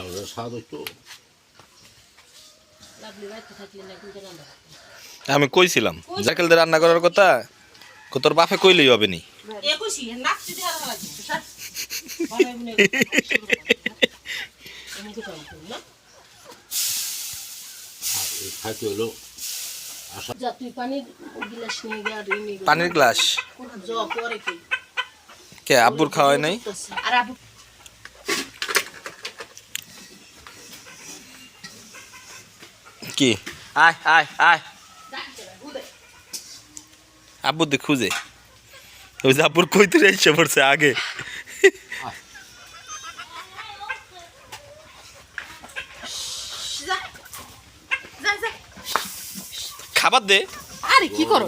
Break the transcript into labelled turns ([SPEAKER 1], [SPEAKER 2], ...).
[SPEAKER 1] আমি স্বাদ একটু
[SPEAKER 2] আমি কইছিলাম। জাকেলদের রান্না করার কথা? তোর বাপে কইলেই হবে নি।
[SPEAKER 3] পানির গিলাস কি?
[SPEAKER 2] আব্বুর খাওয়াই নাই?
[SPEAKER 4] আর
[SPEAKER 2] কি? আয় আয় আয়। আব্বু দি খুঁজে। ওই যে আব্বুর তো এসে পড়ছে আগে। খাবার দে।
[SPEAKER 4] আরে কি করো